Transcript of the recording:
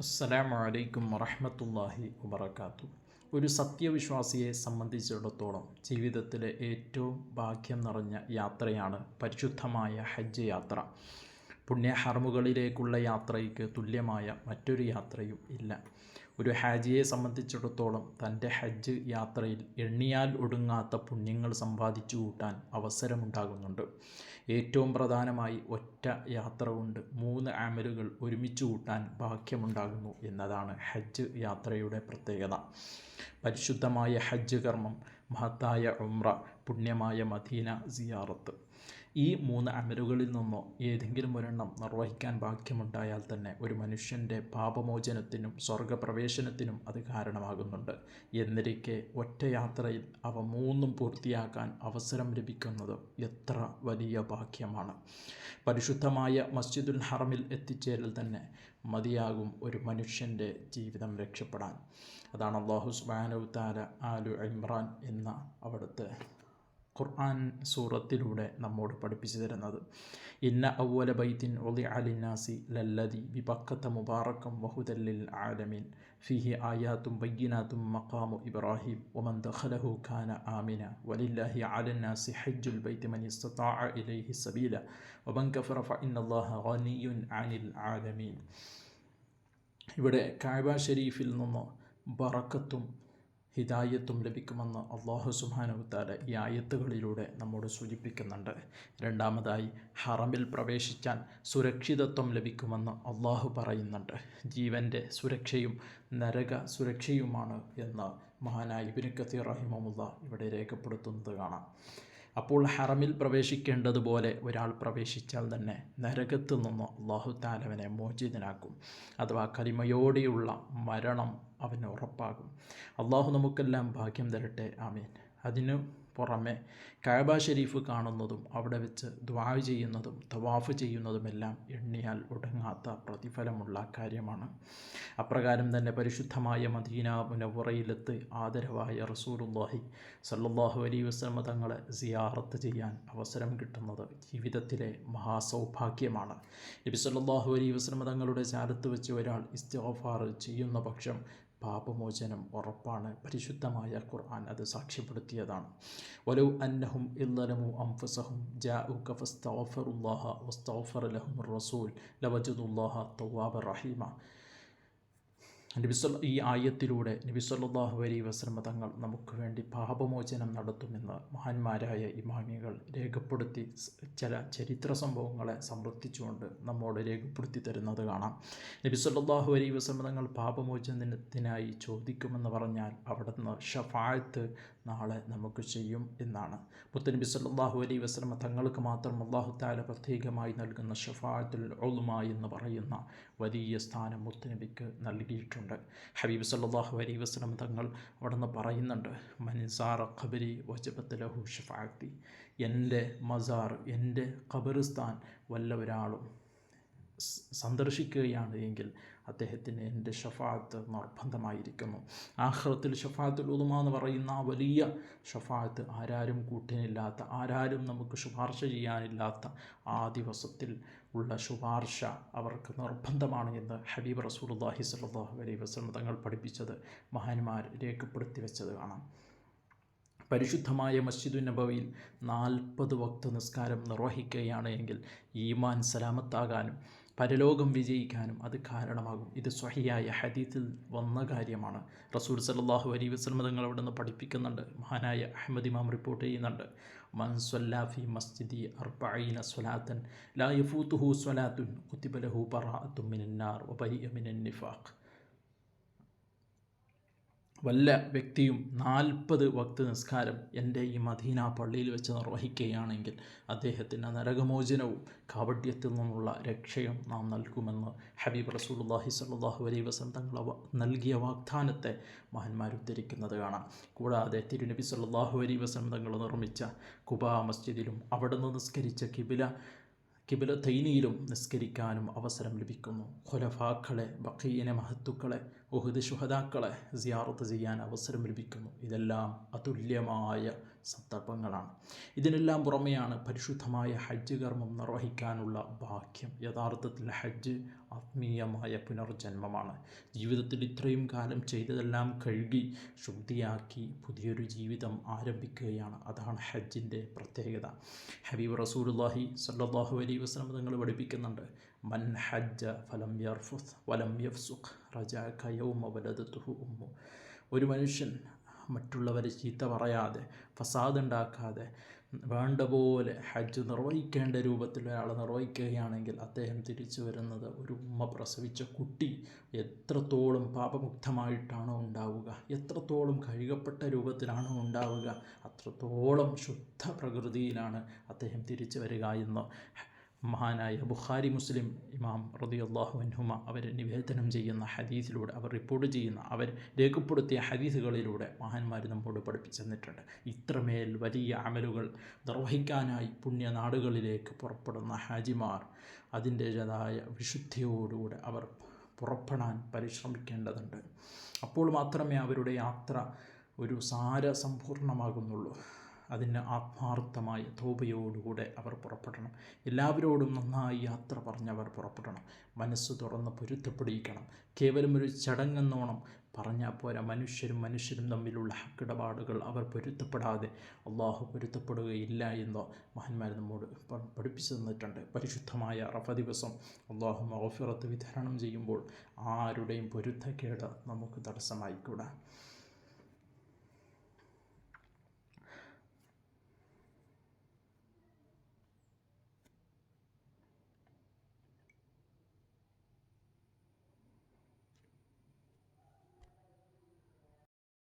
അസ്സലാമു അലൈക്കും വറഹ്മത്തുള്ളാഹി വബറകാത്തു. ഒരു സത്യവിശ്വാസിയെ സംബന്ധിച്ചിടത്തോളം ജീവിതത്തിലെ ഏറ്റവും ഭാഗ്യം നിറഞ്ഞ യാത്രയാണ് പരിശുദ്ധമായ ഹജ്ജ് യാത്ര. പുണ്യഹർമുകളിലേക്കുള്ള യാത്രയ്ക്ക് തുല്യമായ മറ്റൊരു യാത്രയും ഇല്ല. ഒരു ഹാജിയെ സംബന്ധിച്ചിടത്തോളം തന്റെ ഹജ്ജ് യാത്രയിൽ എണ്ണിയാൽ ഒടുങ്ങാത്ത പുണ്യങ്ങൾ സമ്പാദിച്ചു കൂട്ടാൻ അവസരമുണ്ടാകുന്നുണ്ട്. ഏറ്റവും പ്രധാനമായി ഒറ്റ യാത്ര കൊണ്ട് മൂന്ന് ആമലുകൾ ഒരുമിച്ച് കൂട്ടാൻ ഭാഗ്യമുണ്ടാകുന്നു എന്നതാണ് ഹജ്ജ് യാത്രയുടെ പ്രത്യേകത. പരിശുദ്ധമായ ഹജ്ജ് കർമ്മം മഹത്തായ ഉംറ പുണ്യമായ മദീന സിയാറത്ത്. ഈ മൂന്ന് അമലുകളിൽ നിന്നോ ഏതെങ്കിലും ഒരെണ്ണം നിർവഹിക്കാൻ ഭാഗ്യമുണ്ടായാൽ തന്നെ ഒരു മനുഷ്യന്റെ പാപമോചനത്തിനും സ്വർഗപ്രവേശനത്തിനും അത് കാരണമാകുന്നുണ്ട്. എന്നിരിക്കെ ഒറ്റ യാത്രയിൽ അവ മൂന്നും പൂർത്തിയാക്കാൻ അവസരം ലഭിക്കുന്നത് എത്ര വലിയ ഭാഗ്യമാണ്. പരിശുദ്ധമായ മസ്ജിദുൽ ഹറമിൽ എത്തിച്ചേരൽ തന്നെ മതിയാകും ഒരു മനുഷ്യന്റെ ജീവിതം രക്ഷപ്പെടാൻ. അതാണ് അള്ളാഹു സുബാനു താല ആലു ഇമ്രാൻ എന്ന അവിടുത്തെ ഖുർആൻ സൂറത്തിലൂടെ നമ്മോട് പഠിപ്പിച്ചു തരുന്നത്. ഇന്ന ഔവല ബൈത്തിൻ ഒളി അലിനാസി ലല്ലതി വിപക്കത്ത മുബാറക്കം വഹുദല്ലിൽ ആലമീൻ. ഫിഹി ആയാത്തും ബയ്യനാത്തും മക്കാമു ഇബ്രാഹിം ഒമൻ ദഖലഹു ഖാന ആമിന. വലില്ലാഹി ആലന്നാസി ഹജ്ജുൽ ബൈത്ത് മൻ ഇസ്തതാഅ ഇലൈഹി സബീല. വമൻ കഫറ ഫഇന്നല്ലാഹ ഗനിയുൻ അനിൽ ആലമീൻ. ഇവിടെ കാബ ഷെരീഫിൽ നിന്ന് ബറക്കത്തും ഹിദായത്തും ലഭിക്കുമെന്ന് അള്ളാഹു സുബാനുത്താല ഈ ആയത്തുകളിലൂടെ നമ്മോട് സൂചിപ്പിക്കുന്നുണ്ട്. രണ്ടാമതായി ഹറമിൽ പ്രവേശിച്ചാൽ സുരക്ഷിതത്വം ലഭിക്കുമെന്ന് അള്ളാഹു പറയുന്നുണ്ട്. ജീവന്റെ സുരക്ഷയും നരക സുരക്ഷയുമാണ് എന്ന് മഹാനായ ഇബിന് കത്തീർ റഹിമമുള്ള ഇവിടെ രേഖപ്പെടുത്തുന്നത് കാണാം. അപ്പോൾ ഹറമിൽ പ്രവേശിക്കേണ്ടതുപോലെ ഒരാൾ പ്രവേശിച്ചാൽ തന്നെ നരകത്തു നിന്ന് അള്ളാഹു താലവനെ മോചിതനാക്കും. അഥവാ കലിമയോടെയുള്ള മരണം അവന് ഉറപ്പാകും. അള്ളാഹു നമുക്കെല്ലാം ഭാഗ്യം തരട്ടെ. ആമീൻ. അതിനു പുറമെ കാബ ഷെരീഫ് കാണുന്നതും അവിടെ വെച്ച് ദ്വാ ചെയ്യുന്നതും തവാഫ് ചെയ്യുന്നതുമെല്ലാം എണ്ണിയാൽ ഒടുങ്ങാത്ത പ്രതിഫലമുള്ള കാര്യമാണ്. അപ്രകാരം തന്നെ പരിശുദ്ധമായ മദീന മുനവുറയിലെത്ത് ആദരവായ റസൂലുല്ലാഹി സല്ലാഹു അലൈ വസ്ലമ തങ്ങളെ സിയാറത്ത് ചെയ്യാൻ അവസരം കിട്ടുന്നത് ജീവിതത്തിലെ മഹാസൗഭാഗ്യമാണ്. നബി സല്ലാഹു അലൈ വസ്ലമ തങ്ങളുടെ ചാലത്ത് വെച്ച് ഒരാൾ ഇസ്തിഫാർ ചെയ്യുന്ന പക്ഷം പാപമോചനം ഉറപ്പാണ്. പരിശുദ്ധമായ ഖുർആൻ അത് സാക്ഷ്യപ്പെടുത്തിയതാണ്. വലു അന്നഹും ഇല്ലലമു അംഫസഹും ജാഉക വസ്തഗ്ഫറ ലഹും റസൂൽ ലവജദുല്ലാഹ തവ്വാബ റഹീമ. നബിസ്വല്ല ഈ ആയത്തിലൂടെ നബിസ്വല്ലാഹു അലൈ വസ്ലമ തങ്ങൾ നമുക്ക് വേണ്ടി പാപമോചനം നടത്തുമെന്ന് മഹാന്മാരായ ഇമാമികൾ രേഖപ്പെടുത്തി ചില ചരിത്ര സംഭവങ്ങളെ സമൃദ്ധിച്ചുകൊണ്ട് നമ്മോട് രേഖപ്പെടുത്തി തരുന്നത് കാണാം. നബിസ്വല്ലാഹു അലൈ വസ്ലമ തങ്ങൾ പാപമോചനത്തിനായി ചോദിക്കുമെന്ന് പറഞ്ഞാൽ അവിടുന്ന് ഷഫായത്ത് നാളെ നമുക്ക് ചെയ്യും എന്നാണ്. മുത്തനബി സല്ലാഹു അലൈ വസ്ലമ തങ്ങൾക്ക് മാത്രം അള്ളാഹു താല പ്രത്യേകമായി നൽകുന്ന ഷഫായത്തുൽ ഒളുമ എന്ന് പറയുന്ന വലിയ സ്ഥാനം മുത്തനബിക്ക് നൽകിയിട്ടുണ്ട്. ഹബീബ് സല്ലാഹു അലൈ വസ്ലം തങ്ങൾ അവിടെ നിന്ന് പറയുന്നുണ്ട് മൻസാറ ഖബരി വജബത്ത് ലഹു ഷഫാത്തി എന്റെ മസാർ എന്റെ ഖബറിസ്ഥാൻ വല്ല ഒരാളും സന്ദർശിക്കുകയാണ് എങ്കിൽ അദ്ദേഹത്തിന് എന്റെ ഷഫാത്ത് നിർബന്ധമായിരിക്കുന്നു. ആഹ്റത്തിൽ ഷഫാത്തുൽ ഉദുമ എന്ന് പറയുന്ന വലിയ ഷഫാത്ത് ആരാരും കൂട്ടിനില്ലാത്ത ആരാരും നമുക്ക് ശുപാർശ ചെയ്യാനില്ലാത്ത ആ ദിവസത്തിൽ ഉള്ള ശുപാർശ അവർക്ക് നിർബന്ധമാണ് എന്ന് ഹബീബ് റസൂൽഹി സലാഹു അലൈ വസ്ലം തങ്ങൾ പഠിപ്പിച്ചത് മഹാന്മാർ രേഖപ്പെടുത്തി വെച്ചത് കാണാം. പരിശുദ്ധമായ മസ്ജിദു നബവിയിൽ നാൽപ്പത് വക്ത നിസ്കാരം നിർവഹിക്കുകയാണ് എങ്കിൽ ഈമാൻ സലാമത്താകാനും പരലോകം വിജയിക്കാനും അത് കാരണമാകും. ഇത് സ്വഹിയായ ഹദീത്തിൽ വന്ന കാര്യമാണ്. റസൂൽ സല്ലാഹു അലൈ വസ്ലമ തങ്ങൾ അവിടെ നിന്ന് പഠിപ്പിക്കുന്നുണ്ട്. മഹാനായ അഹമ്മദ് ഇമാം റിപ്പോർട്ട് ചെയ്യുന്നുണ്ട്. മൻ സ്വല്ലാഫി മസ്ജിദി അർബഈന സ്വലാത്തൻ ലാ യഫൂത്തുഹു സ്വലാത്തുൻ കുത്തിബലഹു പറാത്തുമിനാർ മിനന്നാർ വബരിഅ മിനൻ നിഫാഖ്. വല്ല വ്യക്തിയും നാൽപ്പത് വക്ത് നിസ്കാരം എന്റെ ഈ മദീന പള്ളിയിൽ വെച്ച് നിർവഹിക്കുകയാണെങ്കിൽ അദ്ദേഹത്തിന് നരകമോചനവും കാവഡ്യത്തിൽ നിന്നുള്ള രക്ഷയും നാം നൽകുമെന്ന് ഹബീബ് റസൂലുല്ലാഹി സ്വല്ലല്ലാഹു അലൈഹി വസല്ലം തങ്ങൾ നൽകിയ വാഗ്ദാനത്തെ മഹന്മാർ ഉദ്ധരിക്കുന്നത് കാണാം. കൂടാതെ തിരുനബി സല്ലാഹു അലൈ വസല്ലം തങ്ങൾ നിർമ്മിച്ച കുബാ മസ്ജിദിലും അവിടെ നിന്ന് നിസ്കരിച്ച കിബില കിബില തൈനിയിലും നിസ്കരിക്കാനും അവസരം ലഭിക്കുന്നു. ഖുലഫാക്കളെ ബക്കീന മഹത്തുക്കളെ ഉഹുദ് ശുഹദാക്കളെ സിയാറത്ത് ചെയ്യാൻ അവസരം ലഭിക്കുന്നു. ഇതെല്ലാം അതുല്യമായ സന്ദർഭങ്ങളാണ്. ഇതിനെല്ലാം പുറമെയാണ് പരിശുദ്ധമായ ഹജ്ജ് കർമ്മം നിർവഹിക്കാനുള്ള ഭാഗ്യം. യഥാർത്ഥത്തിൽ ഹജ്ജ് ആത്മീയമായ പുനർജന്മമാണ്. ജീവിതത്തിൽ ഇത്രയും കാലം ചെയ്തതെല്ലാം കഴുകി ശുദ്ധിയാക്കി പുതിയൊരു ജീവിതം ആരംഭിക്കുകയാണ്. അതാണ് ഹജ്ജിന്റെ പ്രത്യേകത. ഹബീബ് റസൂലുള്ളാഹി സല്ലല്ലാഹു അലൈഹി വസല്ലം തങ്ങൾ പഠിപ്പിക്കുന്നുണ്ട്. മൻ ഹജ്ജ ഫലം യർഫുസ് വലം യഫ്സുഖ് റജാക്ക യൗമ വലദത്തുഹു ഉമ്മു. ഒരു മനുഷ്യൻ മറ്റുള്ളവരെ ചീത്ത പറയാതെ ഫസാദ് ഉണ്ടാക്കാതെ വേണ്ട പോലെ ഹജ്ജ് നിർവഹിക്കേണ്ട രൂപത്തിൽ ഒരാൾ നിർവഹിക്കുകയാണെങ്കിൽ അദ്ദേഹം തിരിച്ചു വരുന്നത് ഒരു ഉമ്മ പ്രസവിച്ച കുട്ടി എത്രത്തോളം പാപമുക്തമായിട്ടാണോ ഉണ്ടാവുക എത്രത്തോളം കഴുകപ്പെട്ട രൂപത്തിലാണോ ഉണ്ടാവുക അത്രത്തോളം ശുദ്ധ പ്രകൃതിയിലാണ് അദ്ദേഹം തിരിച്ചു വരിക എന്ന് മഹാനായ ബുഖാരി മുസ്ലിം ഇമാം റദിയല്ലാഹു അൻഹുമ അവർ നിവേദനം ചെയ്യുന്ന ഹദീസിലൂടെ അവർ റിപ്പോർട്ട് ചെയ്യുന്ന അവർ രേഖപ്പെടുത്തിയ ഹദീസുകളിലൂടെ മഹാന്മാർ നമ്മോട് പഠിപ്പിച്ചു തന്നിട്ടുണ്ട് ഇത്രമേൽ വലിയ അമലുകൾ നിർവഹിക്കാനായി പുണ്യനാടുകളിലേക്ക് പുറപ്പെടുന്ന ഹാജിമാർ അതിന്റേതായ വിശുദ്ധിയോടുകൂടെ അവർ പുറപ്പെടാൻ പരിശ്രമിക്കേണ്ടതുണ്ട്. അപ്പോൾ മാത്രമേ അവരുടെ യാത്ര ഒരു സാരസമ്പൂർണമാകുന്നുള്ളൂ. അതിന് ആത്മാർത്ഥമായ തോപയോടുകൂടെ അവർ പുറപ്പെടണം. എല്ലാവരോടും നന്നായി യാത്ര പറഞ്ഞവർ പുറപ്പെടണം. മനസ്സ് തുറന്ന് പൊരുത്തപ്പെടിയിക്കണം കേവലം ഒരു ചടങ്ങെന്നോണം പറഞ്ഞാൽ പോരാ. മനുഷ്യരും മനുഷ്യരും തമ്മിലുള്ള ഹക്കിടപാടുകൾ അവർ പൊരുത്തപ്പെടാതെ അള്ളാഹു പൊരുത്തപ്പെടുകയില്ല എന്ന് മഹന്മാർ നമ്മോട് പഠിപ്പിച്ചു തന്നിട്ടുണ്ട്. പരിശുദ്ധമായ റഫ ദിവസം അള്ളാഹു മഹഫിറത്ത് വിതരണം ചെയ്യുമ്പോൾ ആരുടെയും പൊരുത്തക്കേട് നമുക്ക് തടസ്സമായിക്കൂടാ.